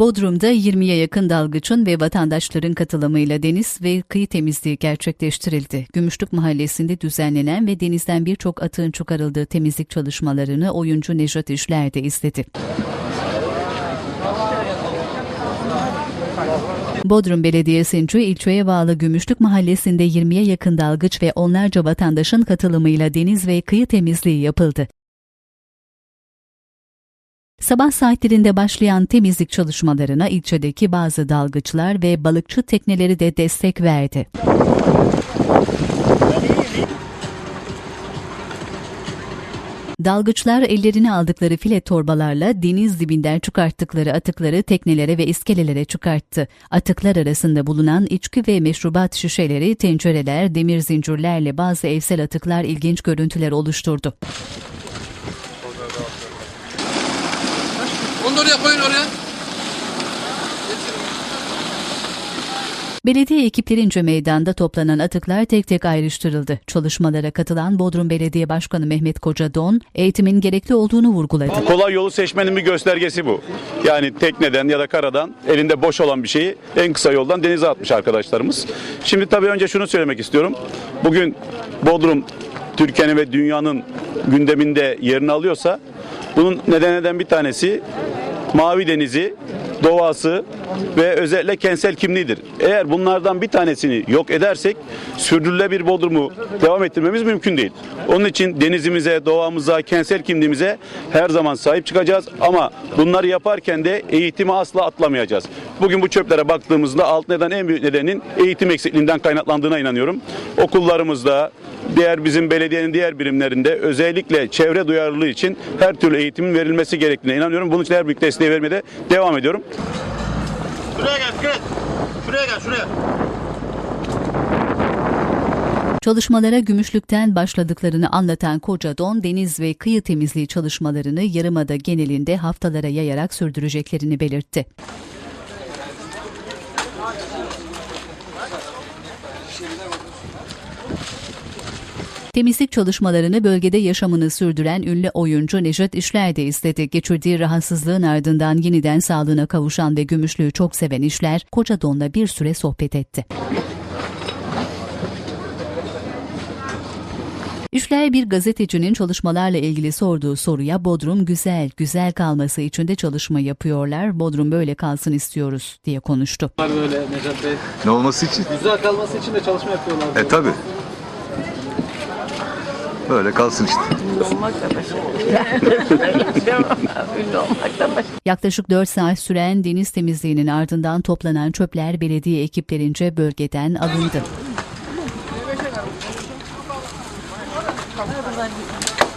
Bodrum'da 20'ye yakın dalgıçın ve vatandaşların katılımıyla deniz ve kıyı temizliği gerçekleştirildi. Gümüşlük Mahallesi'nde düzenlenen ve denizden birçok atığın çıkarıldığı temizlik çalışmalarını oyuncu Nejat İşler de izledi. Bodrum Belediyesi'nce ilçeye bağlı Gümüşlük Mahallesi'nde 20'ye yakın dalgıç ve onlarca vatandaşın katılımıyla deniz ve kıyı temizliği yapıldı. Sabah saatlerinde başlayan temizlik çalışmalarına ilçedeki bazı dalgıçlar ve balıkçı tekneleri de destek verdi. Dalgıçlar ellerine aldıkları file torbalarla deniz dibinden çıkarttıkları atıkları teknelere ve iskelelere çıkarttı. Atıklar arasında bulunan içki ve meşrubat şişeleri, tencereler, demir zincirlerle bazı evsel atıklar ilginç görüntüler oluşturdu. Onu da oraya koyun oraya. Belediye ekiplerince meydanda toplanan atıklar tek tek ayrıştırıldı. Çalışmalara katılan Bodrum Belediye Başkanı Mehmet Kocadon, eğitimin gerekli olduğunu vurguladı. Kolay yolu seçmenin bir göstergesi bu. Yani tekneden ya da karadan elinde boş olan bir şeyi en kısa yoldan denize atmış arkadaşlarımız. Şimdi tabii önce şunu söylemek istiyorum. Bugün Bodrum Türkiye'nin ve dünyanın gündeminde yerini alıyorsa bunun nedenlerden bir tanesi Mavi Denizi, doğası ve özellikle kentsel kimliğidir. Eğer bunlardan bir tanesini yok edersek sürdürülebilir Bodrum'u devam ettirmemiz mümkün değil. Onun için denizimize, doğamıza, kentsel kimliğimize her zaman sahip çıkacağız ama bunları yaparken de eğitimi asla atlamayacağız. Bugün bu çöplere baktığımızda alt neden en büyük nedenin eğitim eksikliğinden kaynaklandığına inanıyorum. Okullarımızda, diğer bizim belediyenin diğer birimlerinde özellikle çevre duyarlılığı için her türlü eğitimin verilmesi gerektiğine inanıyorum. Bunun için her büyük desteği vermeye de devam ediyorum. Şuraya gel Fikret. Şuraya gel şuraya. Çalışmalara Gümüşlük'ten başladıklarını anlatan Kocadon, deniz ve kıyı temizliği çalışmalarını Yarımada genelinde haftalara yayarak sürdüreceklerini belirtti. Temizlik çalışmalarını bölgede yaşamını sürdüren ünlü oyuncu Nejat İşler de istedi. Geçirdiği rahatsızlığın ardından yeniden sağlığına kavuşan ve Gümüşlüğü çok seven İşler, Kocadon'la bir süre sohbet etti. İşler bir gazetecinin çalışmalarla ilgili sorduğu soruya Bodrum güzel, güzel kalması için de çalışma yapıyorlar. Bodrum böyle kalsın istiyoruz diye konuştu. Böyle Necat Bey. Ne olması için? Güzel kalması için de çalışma yapıyorlar. E tabi. Böyle kalsın işte. Ünlü olmak da. Yaklaşık 4 saat süren deniz temizliğinin ardından toplanan çöpler belediye ekiplerince bölgeden alındı. Apa 问题